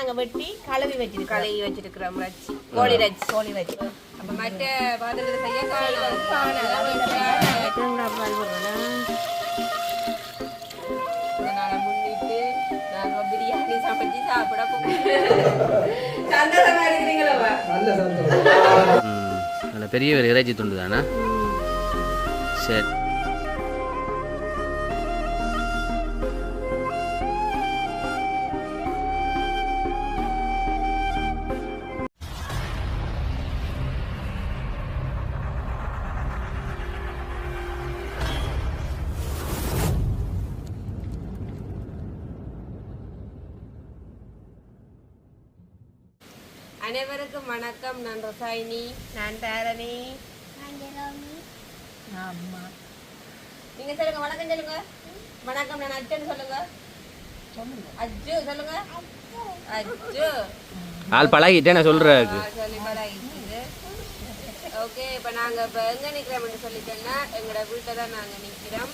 நாங்க வெட்டி கழுவி வச்சிருக்கோம் கழுவி வச்சிருக்கிறோம் ரச்சி கோழி ரச்சி கோழி வச்சு அப்ப மற்ற பாத்திரத்தை செய்ய அதனால முன்னிட்டு நாங்க பிரியாணி சமைச்சு சாப்பிட சந்தோஷமா இருக்கிறீங்களா நல்ல பெரிய ஒரு இறைச்சி துண்டு தானே? சரி. அனைவருக்கும் வணக்கம். நான் ரசாயினி. நான் தாரணி. ஆமா நீங்க சொல்லுங்க வணக்கம் சொல்லுங்க. வணக்கம் நான் அச்சன் சொல்லுங்க. அஜு சொல்லுங்க. அஜு ஆள் பழகிட்டே நான் சொல்கிறேன் ஆ, சொல்லி பழகிடுச்சு ஓகே இப்போ நாங்கள் இப்போ எங்கே நிற்கிறோம்னு சொல்லிட்டோன்னா எங்களோட வீட்டை தான் நாங்கள் நிற்கிறோம்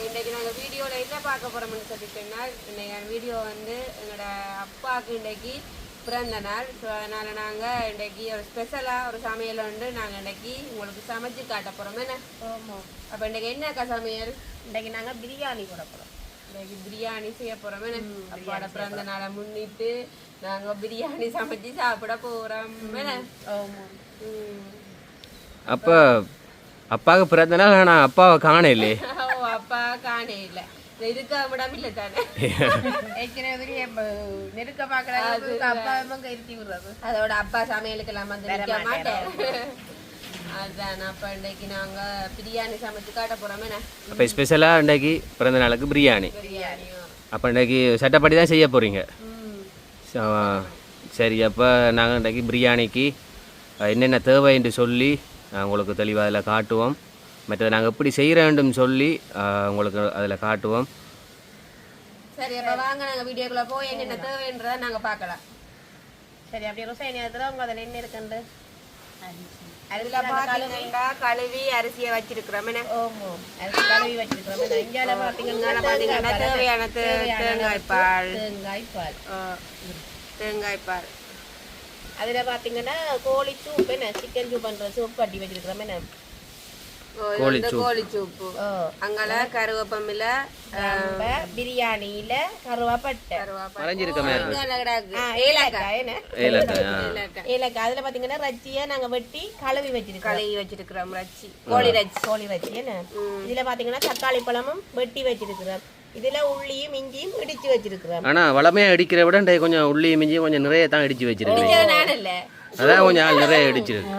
இன்றைக்கு நாங்கள் வீடியோவில் என்ன பார்க்க போகிறோம்னு சொல்லிட்டோன்னா இன்னைக்கு வீடியோ வந்து எங்களோட அப்பாவுக்கு இன்றைக்கு பிறந்த நாள். ஸோ அதனால் நாங்கள் இன்றைக்கு ஒரு ஸ்பெஷலாக ஒரு சமையல் வந்து நாங்கள் இன்றைக்கி உங்களுக்கு சமைச்சு காட்ட போகிறோம் என்ன? ஆமாம் அப்போ இன்றைக்கு என்னக்கா சமையல்? இன்னைக்கு நாங்க பிரியாணி போட போறோம். இன்னைக்கு பிரியாணி செய்ய போகிறோம் என்ன? அப்பாவோட பிறந்த நாளை முன்னிட்டு நாங்கள் பிரியாணி சமைச்சு சாப்பிட போகிறோம் என்ன? ஆமாம். அப்போ அப்பாவுக்கு பிறந்த நாள் நான் அப்பாவை காணலே ஓ அப்பா காணே இல்ல இருக்க விடாம இல்ல தானே ஏற்கனவே இப்ப நெருக்க பாக்குறாங்க அப்பா அம்மா கருத்தி விடுறது அதோட அப்பா சமையலுக்கு எல்லாம் வந்து நிக்க மாட்டேன் அதான் அப்ப இன்னைக்கு நாங்க பிரியாணி சமைச்சு காட்ட போறோம் அப்போ ஸ்பெஷலாக இன்றைக்கு பிறந்த நாளுக்கு பிரியாணி அப்போ இன்றைக்கு சட்டப்படி தான் செய்ய போகிறீங்க சரி அப்போ நாங்கள் இன்றைக்கு பிரியாணிக்கு என்னென்ன தேவை என்று சொல்லி உங்களுக்கு தெளிவாக அதில் காட்டுவோம் மற்றது நாங்கள் எப்படி செய்ய வேண்டும் சொல்லி உங்களுக்கு அதில் காட்டுவோம். சரி அப்ப வாங்க நாங்க வீடியோக்குள்ள போய் என்னென்ன தேவைன்றத நாங்க பார்க்கலாம். சரி அப்படி ருசை நேரத்துல உங்க அதுல என்ன இருக்குண்டு? அதுல பாத்தீங்கன்னா கழுவி. அரிசியை வச்சிருக்கிறோம். என்ன? ஓமோ அரிசி கழுவி வச்சிருக்கிறோம். இஞ்சால இங்கால பாத்தீங்கன்னா பாத்தீங்கன்னா தேவையான தேங்காய் பால். தேங்காய் பால். ஆ, தேங்காய் பால். அதுல பாத்தீங்கன்னா கோழி சூப் என்ன? சிக்கன் சூப் பண்ற சூப் கட்டி வச்சிருக்கிறோம். என்ன? ஓ, இது வந்து கோழி சூப்பு. ஓ அங்கால கருவேப்பமில்ல நம்ம பிரியாணியில கருவாப்பட்டை. ஏலக்காய். அதுல பாத்தீங்கன்னா ரச்சியை நாங்க வெட்டி கழுவி வச்சிருக்கோம் கழுவி வச்சிருக்கிறோம் ரச்சி. கோழி ரச்சி. கோழி ரச்சி இதுல பாத்தீங்கன்னா தக்காளி பழமும் வெட்டி வச்சிருக்கிறோம். இதுல உள்ளியும் இஞ்சியும் இடிச்சு வச்சிருக்கிறோம். ஆனால் வளமையாக அடிக்கிற விட கொஞ்சம் உள்ளி மிஞ்சி கொஞ்சம் நிறைய தான் இடிச்சு இல்ல. அதான் கொஞ்சம் நிறைய இடிச்சிருக்கு.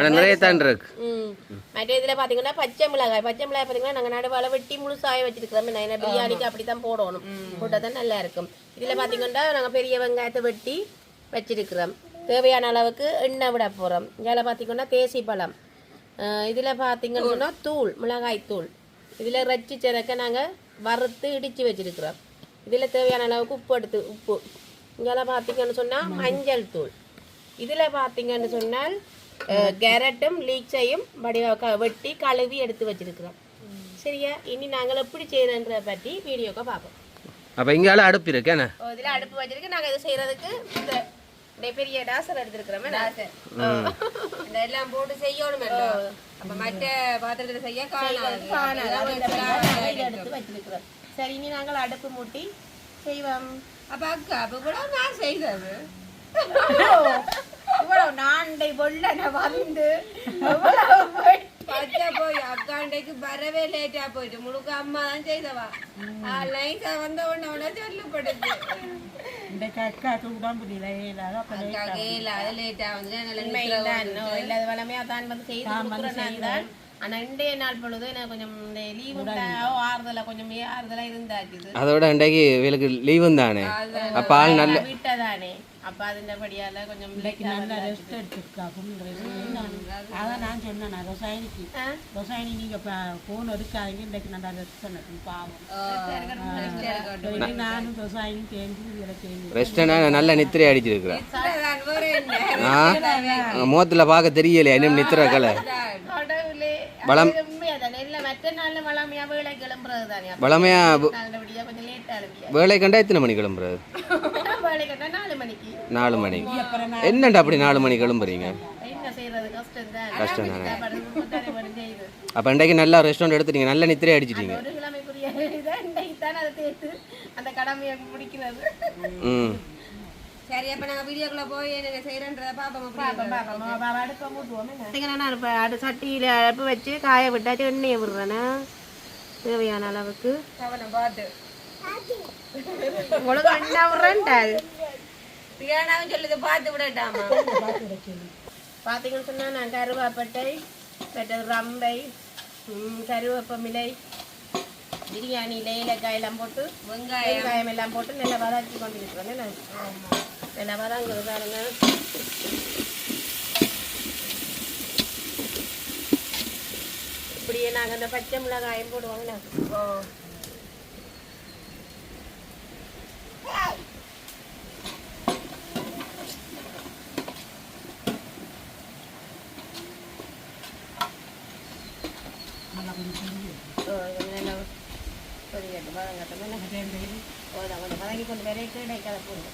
ஆனால் நிறைய தான் இருக்கு. ம். மற்ற இதுல பாத்தீங்கன்னா பச்சை மிளகாய் பச்சை மிளகாய் பாத்தீங்கன்னா நாங்க நடுவால வெட்டி முழுசாய வச்சிருக்கிறோம். என்ன பிரியாணிக்கு அப்படித்தான் போடணும். போட்டா தான் நல்லா இருக்கும். இதுல பாத்தீங்கன்னா நாங்க பெரிய வெங்காயத்தை வெட்டி வச்சிருக்கிறோம். தேவையான அளவுக்கு எண்ணெய் விட போறோம். இதில் பாத்தீங்கன்னா தேசி பழம். இதுல பாத்தீங்கன்னு சொன்னா தூள். மிளகாய் தூள். இதுல ரச்சி சிறக்க நாங்க வறுத்து இடிச்சு வச்சிருக்கிறோம். இதுல தேவையான அளவுக்கு உப்பு எடுத்து உப்பு. இங்கே பாத்தீங்கன்னு சொன்னா மஞ்சள் தூள். இதுல பாத்தீங்கன்னு சொன்னால் கேரட்டும் லீக்ஸையும் வடிவ வெட்டி கழுவி எடுத்து வச்சிருக்கிறோம். சரியா? இனி நாங்கள் எப்படி செய்யறன்ற பற்றி வீடியோக்க பார்ப்போம். அப்போ இங்கால அடுப்பு இருக்கு என்ன? ஓ, இதுல அடுப்பு வச்சிருக்கு. நாங்க இது செய்யறதுக்கு இந்த பெரிய டாசர் எடுத்திருக்கிறோம் இந்த எல்லாம் போட்டு செய்யணும் அப்ப மற்ற பாத்திரத்துல செய்ய எடுத்து வச்சிருக்கிறோம். சரி இனி நாங்கள் அடுப்பு மூட்டி செய்வோம். அப்ப அக்கா அப்ப கூட நான் செய்தது. இவ்வளவு நாண்டை வெள்ளன வந்து பச்சை போய் அக்காண்டைக்கு வரவே லேட்டா போயிட்டு. முழுக்க அம்மா தான் செய்தவா? லைட்டா வந்த உடனே உடனே சொல்லப்படுது அதோட இன்றைக்கு இவளுக்கு லீவும் தானே? அப்போ ஆள் நல்ல விட்டதானே அப்ப அதிண்டபடியால கொஞ்சம் நல்ல ரெஸ்ட் எடுத்துருக்காக்கும் அதான் நான் சொன்னேன் நான் ரசாயனிக்கு. ரசாயனி நீங்க போன் எடுக்காதீங்க இன்றைக்கு நல்லா ரெஸ்ட் பண்ணட்டும் பாவம். நானும் ரசாயனி இதில் சேர்ந்து ரெஸ்டனா நல்ல நித்திரை அடிச்சிருக்கிறேன். முகத்தில் பார்க்க தெரியலையா இன்னும் நித்திர கலை. வளம் வளமையா வேலை கண்டா எத்தனை மணி கிளம்புறது வேலை கட்டா நாலு மணிக்கு நாலு மணிக்கு என்னண்டா அப்படி நாலு மணிக்கு எழும்புறீங்க என்ன செய்யறது கஷ்டம் தான் அப்போ இன்றைக்கு நல்லா ரெஸ்டாரண்ட் எடுத்துட்டீங்க. நல்ல நித்திரை அடிச்சிட்டீங்க. ம். சரி அப்ப நாங்க வீடியோக்குள்ள போய் என்ன செய்யறன்றத பாப்போம் பார்த்தீங்கன்னா நான் இப்போ அடு சட்டியில் அடுப்பு வச்சு காய விட்டாச்சு எண்ணெயை விடுறேன்னா தேவையான அளவுக்கு. உங்களுக்கு என்ன விடுறேன்டால். பிரியாணாவும் சொல்லுது பார்த்து விடட்டாமா? பார்த்தீங்கன்னு சொன்னால் நான் கருவேப்பட்டை மற்றது ரம்பை கருவேப்பமிலை பிரியாணி இலையிலக்காய் எல்லாம் போட்டு வெங்காயம். வெங்காயம் எல்லாம் போட்டு நல்லா வதக்கி கொண்டு இருக்கிறேன் நான் நல்லா வதங்குறது பாருங்க. இப்படியே நாங்கள் அந்த பச்சை மிளகாயம் போடுவோங்க ஓ ஓ, கொஞ்சம் நல்லா கொதிக்கட்டும் வதங்கட்டும் என்ன போதும் கொஞ்சம் வதங்கி கொண்டு வரைக்கும் இடைக்கால போடுங்க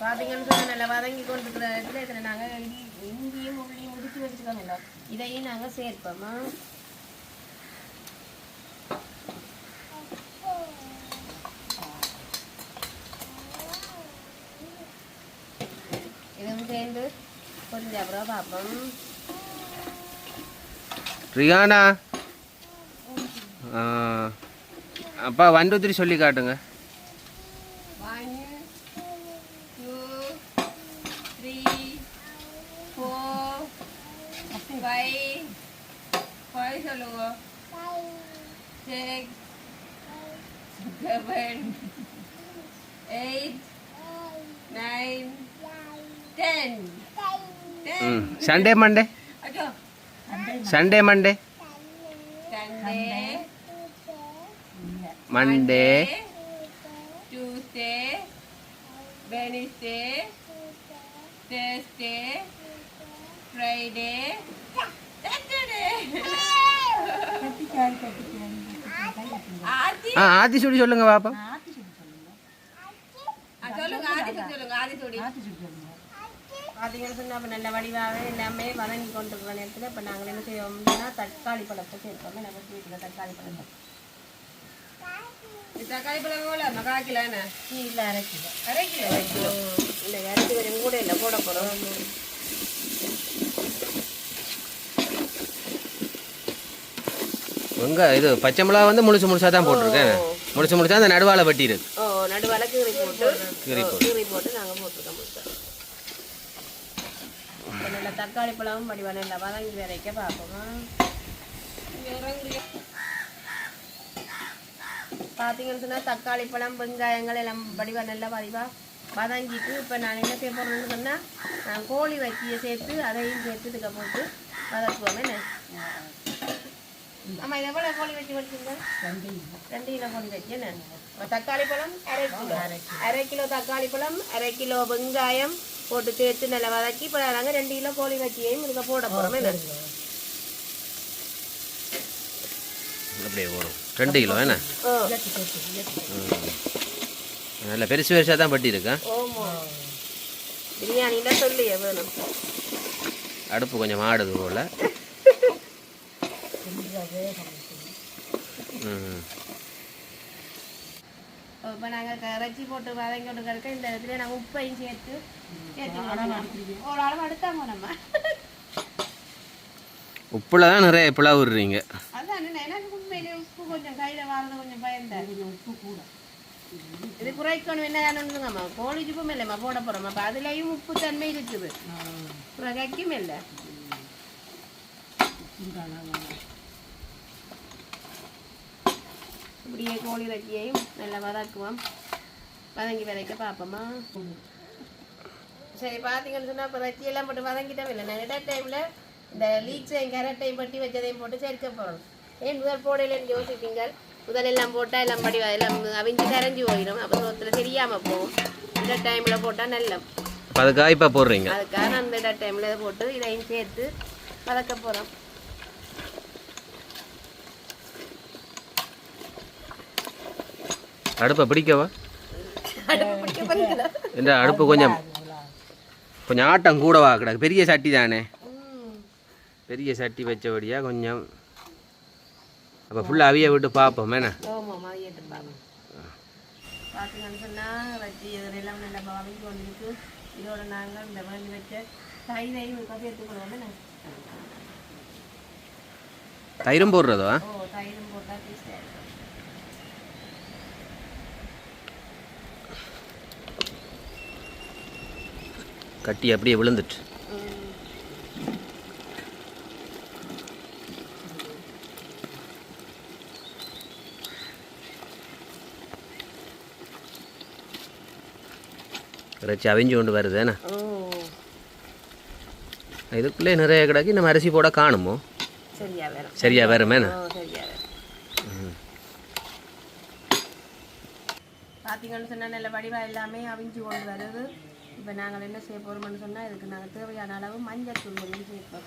பார்த்தீங்கன்னு சொன்னால் நல்லா வதங்கி கொண்டு இருக்கிற இடத்துல இதில் நாங்கள் இஞ்சியும் உள்ளியும் முடிச்சு வச்சுருக்கோம் இதையும் நாங்கள் சேர்ப்போமா? இதுவும் சேர்ந்து கொஞ்சம் அப்புறம் பார்ப்போம். ரியானா? அப்பா ஒன் டூ த்ரீ சொல்லி காட்டுங்க one two three four five five சொல்லுங்க six eight nine ten hmm Sunday Monday Sunday Monday Monday Tuesday, Wednesday, Thursday, Friday, Saturday. ஆதி ஆ ஆத்தி சொல்லுங்க பாப்பா. ஆதி சொல்லி சொல்லுங்க. ஆதி சொல்லி பார்த்தீங்கன்னு சொன்னால் அப்போ நல்ல வடிவாகவே எல்லாமே வதங்கி கொண்டிருக்கிற நேரத்தில் இப்போ நாங்கள் என்ன செய்வோம்னா தக்காளி பழத்தை சேர்ப்போம். நம்ம வீட்டில் தக்காளி இது தக்காளி பழம் எவ்வளோ மகா கிலோ இல்லை அரை கிலோ. அரை கிலோ. இல்லை அரைச்சி வரையும் கூட இல்லை போட போகிறோம் வெங்க இது பச்சை மிளகா வந்து முழுசு முழுசாக தான் போட்டிருக்கேன். முழுசு முழுசா அந்த நடுவால வெட்டி இருக்கு ஓ நடுவால கீரி போட்டு. கீறி ஓ, கீறி போட்டு நாங்கள் போட்டிருக்கோம் நல்ல தக்காளி பழமும் வடிவா நல்லா வதங்கி வரைக்க பார்ப்போமா? பார்த்தீங்கன்னு சொன்னால் தக்காளி பழம் வெங்காயங்கள் எல்லாம் வடிவா நல்லா வடிவா வதங்கிட்டு இப்போ நான் என்ன செய்ய போகிறேன்னு சொன்னால் நான் கோழி வச்சியை சேர்த்து அதையும் சேர்த்து இதுக்க போட்டு வதக்குவோம். என்ன ஆமாம் இது எவ்வளோ கோழி வச்சு வச்சுருங்க ரெண்டு கிலோ கோழி வச்சு என்ன தக்காளி பழம் அரை கிலோ. அரை கிலோ. தக்காளி பழம் அரை கிலோ வெங்காயம் போட்டு சேர்த்து நல்லா வதக்கி இப்போ நாங்கள் ரெண்டு கிலோ கோழி வச்சியையும் இதுக்கு போட போகிறோம் என்ன அப்படியே போடும். ரெண்டு கிலோ என்ன. நல்ல பெருசு பெருசாக தான் பட்டி இருக்கேன் ஓமோ பிரியாணியில் சொல்லியே வேணும். அடுப்பு கொஞ்சம் ஆடுது போல். இப்போ நாங்கள் இறைச்சி போட்டு வதங்கி கொண்டு கிடக்க இந்த இடத்துல நாங்கள் உப்பையும் சேர்த்து சேர்த்து ஒரு அளவு எடுத்தாங்க நம்ம. உப்புல தான் நிறைய பிளவு விடுறீங்க அதான் எனக்கு உண்மையிலே உப்பு கொஞ்சம் கையில் வாரது கொஞ்சம் பயந்தேன் உப்பு கூட இது குறைக்கணும் என்ன வேணும்னுங்கம்மா கோழி உப்பும் இல்லைம்மா போட போகிறோம் அப்போ அதுலேயும் உப்பு தன்மை இருக்குது. குறைக்கும் இல்லை. இப்படியே கோழி இறைச்சியையும் நல்லா வதக்குவோம். வதங்கி விதைக்க பார்ப்போமா? சரி பார்த்தீங்கன்னு சொன்னால் இப்போ இறைச்சியெல்லாம் போட்டு வதங்கிட்டோம் இல்லை நான் இட டைமில் இந்த லீக்ஸையும் கேரட்டையும் பட்டி வச்சதையும் போட்டு சேர்க்க போகிறோம் ஏன் முதல் போடையிலன்னு யோசிப்பீங்க? முதல் எல்லாம் போட்டால் எல்லாம் படி எல்லாம் அவிஞ்சு கரைஞ்சி போயிடும். அப்போ சோத்தில் தெரியாமல் போகும். இந்த டைமில் போட்டால் நல்ல அதுக்காக இப்போ போடுறீங்க? அதுக்காக இட டைமில் போட்டு இதையும் சேர்த்து வதக்க போகிறோம் அடுப்பை பிடிக்கவா? இந்த அடுப்பு கொஞ்சம் கொஞ்சம் ஆட்டம் கூடவா கிடக்கு. பெரிய சட்டி தானே. பெரிய சட்டி வச்சபடியா கொஞ்சம். அப்போ ஃபுல்லாக அவிய விட்டு பார்ப்போம் என்ன? ஆமாம் மதியத்து பார்ப்போம் பார்த்தீங்கன்னு சொன்னால் வச்சு இதெல்லாம் நல்லா பாவி கொண்டிருக்கு இதோட நாங்கள் இந்த வேண்டி வச்ச தயிரையும் இப்போ சேர்த்துக்கணும் என்ன? தயிரும் போடுறதோ ஓ தயிரும் போட்டால் டேஸ்டாக இருக்கும் கட்டி அப்படியே விழுந்துட்டு. இறைச்சி அவிஞ்சு கொண்டு வருது என்ன? ஓ. இதுக்குள்ளே நிறைய கிடக்கு. நம்ம அரிசி போட காணுமோ? சரியா வரும் பார்த்தீங்கன்னு சொன்னால் நல்ல வடிவாக எல்லாமே அவிஞ்சு கொண்டு வருது. இப்போ நாங்கள் என்ன செய்ய போகிறோம்னு சொன்னால் இதுக்கு நாங்கள் தேவையான அளவு மஞ்சள் தூள் கொஞ்சம் சேர்ப்போம்.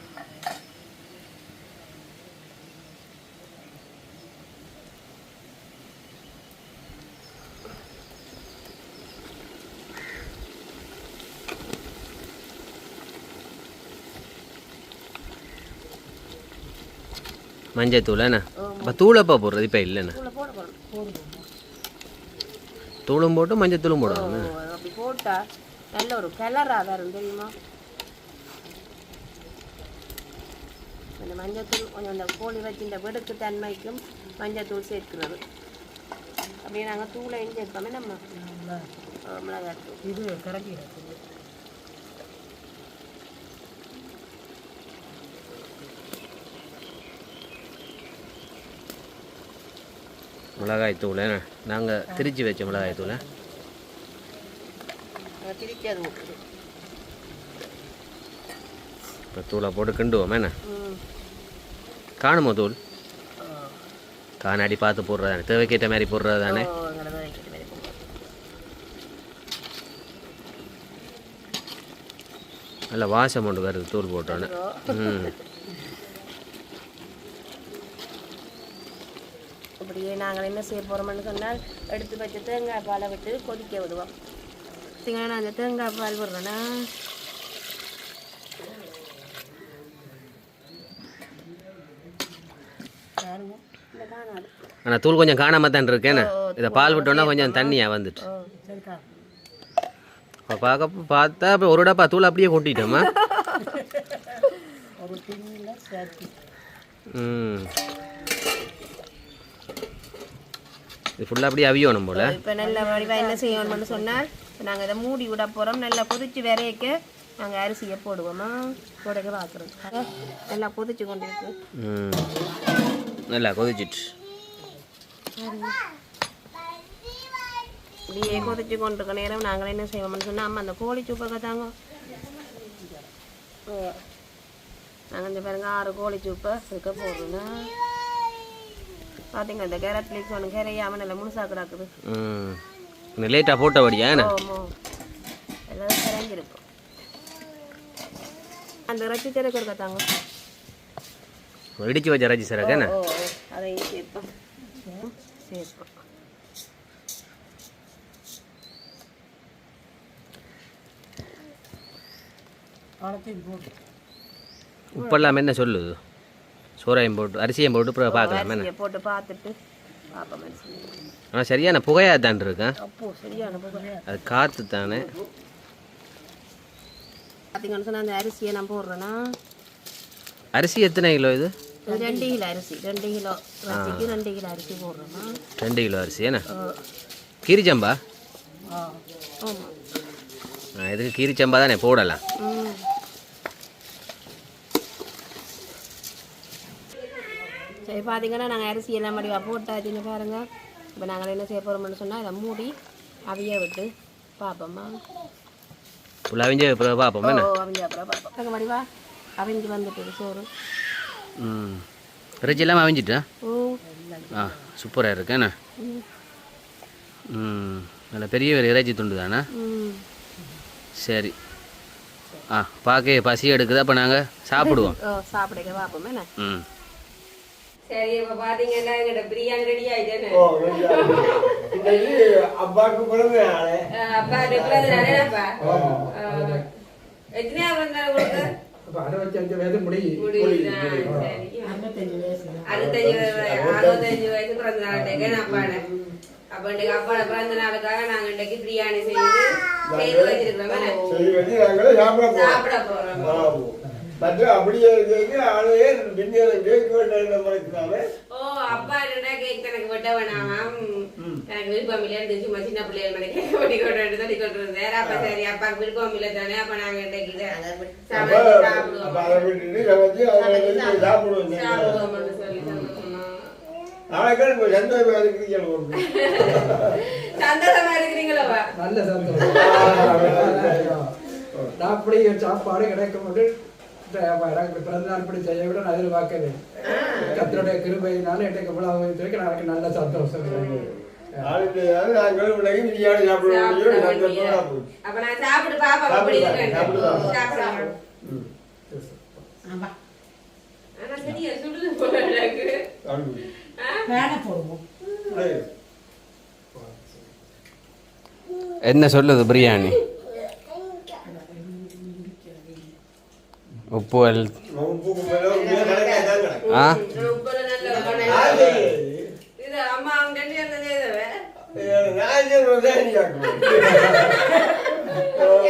மஞ்சள் தூள் என்ன? இப்போ தூளப்பா போடுறது? இப்போ இல்லைண்ணே தூளும் போட்டு மஞ்சள் தூளும் போடுவாங்க போட்டால் நல்ல ஒரு கலராக வரும் தெரியுமா? அந்த மஞ்சத்தூள் கொஞ்சம் அந்த கோழி வச்சு இந்த வெடுக்கு தன்மைக்கும் மஞ்சத்தூள் சேர்க்கிறது. அப்படியே நாங்கள் தூளையும் சேர்ப்போமே நம்ம. ஓ, மிளகாத்தூள் இது கரண்டி மிளகாய் தூள் நாங்கள் திரிச்சு வச்ச மிளகாய் தூள் அது. இப்போ தூளை போட்டு கிண்டுவோம் என்ன? காணுமோ தூள்? காணாடி பார்த்து போடுறது தானே தேவைக்கேற்ற மாதிரி போடுறது தானே. நல்ல வாசம் கொண்டு வருது தூள் போட்டோன்னே. ம். அப்படியே நாங்கள் என்ன செய்ய போகிறோம்னு சொன்னால் எடுத்து வச்சு தேங்காய் பாலை விட்டு கொதிக்க விடுவோம். பார்த்தீங்கன்னா நான் அந்த தேங்காய் பால் விடுறேன்னா காணாது ஆனால் தூள் கொஞ்சம் காணாம தான் இருக்கேன்னு இதை பால் விட்டோன்னா கொஞ்சம் தண்ணியாக வந்துட்டு. அப்போ பார்க்க பார்த்தா இப்போ ஒரு டப்பா தூள் அப்படியே கொட்டிட்டோமா? ம். இது ஃபுல்லாக அப்படியே அவியணும் போல். இப்போ நல்ல வடிவாக என்ன செய்யணும்னு சொன்னால்? நாங்கள் இதை மூடி விட போகிறோம் நல்லா கொதிச்சு விரைக்க நாங்கள் அரிசியை போடுவோமா? போடுக்க பார்க்குறோம். நல்லா கொதிச்சு கொண்டு இருக்கு நல்லா கொதிச்சிட்டு. இப்படியே கொதிச்சு கொண்டு இருக்க நேரம் நாங்கள் என்ன செய்வோம்னு சொன்னால் அம்மா அந்த கோழி சூப்பை தாங்க. நாங்கள் இந்த பாருங்க ஆறு கோழி சூப்பை இருக்க போடுறோம் பார்த்தீங்க இந்த கேரட் லீக்ஸ் ஒன்று கரையாமல் நல்லா முழுசா இன்னும் லேட்டாக என்ன? ஓமோ எல்லாம் கரைஞ்சிருக்கும் அந்த இறைச்சி திறக்க இருக்க தாங்க? இடிச்சு வச்ச ரஜி சார் என்ன? அதையும் சேர்ப்போம். சேர்ப்போம். போட்டு. உப்பெல்லாம் என்ன சொல்லுது சோறாயும் போட்டு அரிசியும் போட்டு பார்க்கலாம் போட்டு பார்த்துட்டு ஆனால் சரியான புகையாக தான் இருக்கேன் அது காற்று தானே. பார்த்தீங்கன்னு சொன்னால் அந்த அரிசியை நான் போடுறேன்னா அரிசி எத்தனை கிலோ இது? ரெண்டு கிலோ அரிசி. ரெண்டு கிலோ அரிசிக்கு ரெண்டு கிலோ அரிசி போடுறேன்னா ரெண்டு கிலோ அரிசி என்ன? கீரிச்சம்பா? ஆமாம் இதுக்கு கீரிச்சம்பா தானே போடலாம் ம் சரி பார்த்தீங்கன்னா நாங்கள் அரிசி எல்லாம் மடிவாக போட்டாச்சுன்னு பாருங்க. இப்போ நாங்கள் என்ன செய்ய போகிறோம்னு சொன்னால் இதை மூடி அவிய விட்டு பார்ப்போம்மா ஃபுல்லாக அவிஞ்சு அப்புறம் பார்ப்போம் ஓ அவிஞ்ச அப்புறம் பார்ப்போம் நாங்கள் மடிவா அவிஞ்சு வந்துட்டு சோறு. ம். இறைச்சி எல்லாம் அவிஞ்சிட்டா? ஓ. ஆ சூப்பராக இருக்கு என்ன? ம். நல்ல பெரிய ஒரு இறைச்சி துண்டு தானே? ம். சரி. ஆ பார்க்க பசி எடுக்குது அப்போ நாங்கள் சாப்பிடுவோம். சாப்பிடுங்க பார்ப்போம் ம். சரி இப்ப பாத்தீங்கன்னா எங்கிட்ட பிரியாணி ரெடி ஆயிட்டேன்னு. ஓ, ரெடியா? இன்னைக்கு அப்பாவுக்கு பிறந்த நாளே. அப்பா? எத்தனையா வந்தாரு உங்களுக்கு? அப்ப அறுபத்தஞ்சு வயது முடியும் வயசு. அறுபத்தஞ்சு வயசு வயசு. பிறந்த நாளுக்கு அப்பாட அப்ப இன்னைக்கு அப்பாட பிறந்த நாளுக்காக நாங்க இன்னைக்கு பிரியாணி செய்து செய்து வச்சிருக்கிறோம் சாப்பிட போறோம். மற்ற அப்படியே கேக்கு ஆளையே பின்னியான கேக் வேண்டாம் நம்மளுக்கு ஓ அப்பா என்னடா கேக் எனக்கு வெட்ட வேணாமாம் எனக்கு விருப்பம் இல்லை இருந்துச்சு சும்மா சின்ன பிள்ளைகள் மேலே கேக் வெட்டி கொண்டு சொல்லி கொண்டு இருந்தேன் அப்ப சரி அப்பாவுக்கு விருப்பம் இல்லை தானே அப்ப நாங்க இன்னைக்கு அப்ப அப்ப சாப்பிடுவோம் வந்து. நாளைக்கு சந்தோஷமா இருக்கிறீங்க சந்தோஷமா இருக்கிறீங்களா? நல்ல சந்தோஷம். அப்படி சாப்பாடு கிடைக்கும் எனக்கு பிறந்த நாள் இப்படி செய்ய விட நான் எதிர்பார்க்கவே கத்தருடைய கிருபையினால எனக்கு இவ்வளவு இருக்கு எனக்கு நல்ல சந்தோஷம். நாளைக்கு நாங்கள் உலகி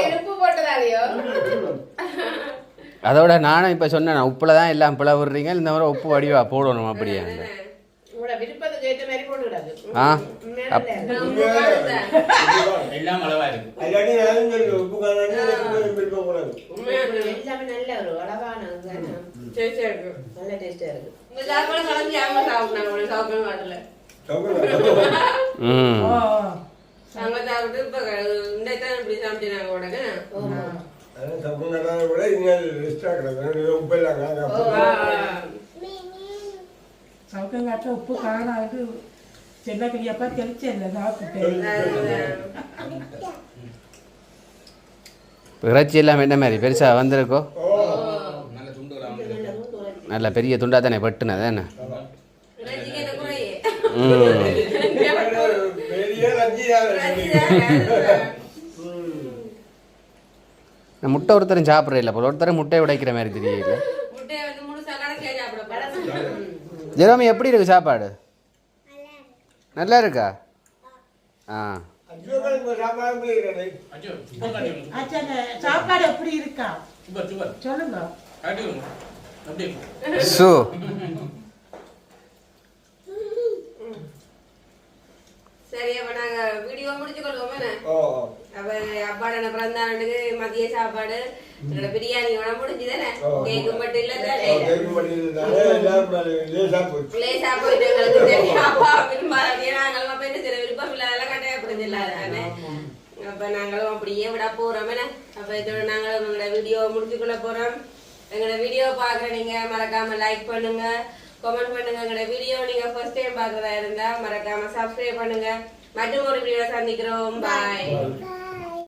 எடுப்பு போட்டதாலையோ அதோட நானும் இப்போ சொன்னேன் உப்பில் தான் எல்லாம் பிள விடுறீங்க இந்த மாதிரி உப்பு வடிவா போடணும் அப்படியா ஆ எல்லாம் அளவா இருக்கு சரி இருக்கு நல்ல டேஸ்டா இருக்கு இந்த சாப்பாடு கலந்து சாப்பிட்டாங்க. ம் நாங்க சாப்பிட்டு இப்ப இப்படி சாப்பிட்டாங்க. சவுக்கங்காட்ட உப்பு காணாது சின்ன பெரியப்பா தெளிச்சல சாப்பிட்டேன் இப்போ இறைச்சி எல்லாம் என்ன மாதிரி பெருசாக வந்திருக்கோ நல்ல பெரிய துண்டா தானே வெட்டுனது என்ன? முட்டை ஒருத்தரும் சாப்பிட்ற இல்லை போல. ஒருத்தரும் முட்டையை உடைக்கிற மாதிரி தெரியல ஜெரோமி எப்படி இருக்கு சாப்பாடு? நல்லா இருக்கா? ஆ. சாப்பாடு எப்படி இருக்கா? சொல்லுங்க. சு. சரி அப்ப நாங்க வீடியோ முடிச்சு கொள்வோம் என்ன? ஓ, அப்ப அப்பாட பிறந்தாண்டுக்கு மதிய சாப்பாடு எங்களோட பிரியாணியோட முடிஞ்சுதானே. கேக்கு மட்டும் இல்ல லேசா போச்சு. லேசா போயிட்டு எங்களுக்கு தெரியும். அப்பா விரும்பாதே நாங்களும் அப்ப என்ன சில விருப்பம் இல்லாதெல்லாம் கட்டாயப்படுது இல்லாதானே அப்ப நாங்களும் அப்படியே விட போறோம் என்ன? அப்ப இதோட நாங்களும் வீடியோ முடிச்சுக்கொள்ள போறோம். எங்களோட வீடியோ பாக்குற நீங்க மறக்காம லைக் பண்ணுங்க. கமெண்ட் பண்ணுங்க. எங்களோட வீடியோ நீங்க ஃபர்ஸ்ட் டைம் பாக்குறதா இருந்தா மறக்காம சப்ஸ்கிரைப் பண்ணுங்க. மற்றும் ஒரு வீடியோ சந்திக்கிறோம். பாய்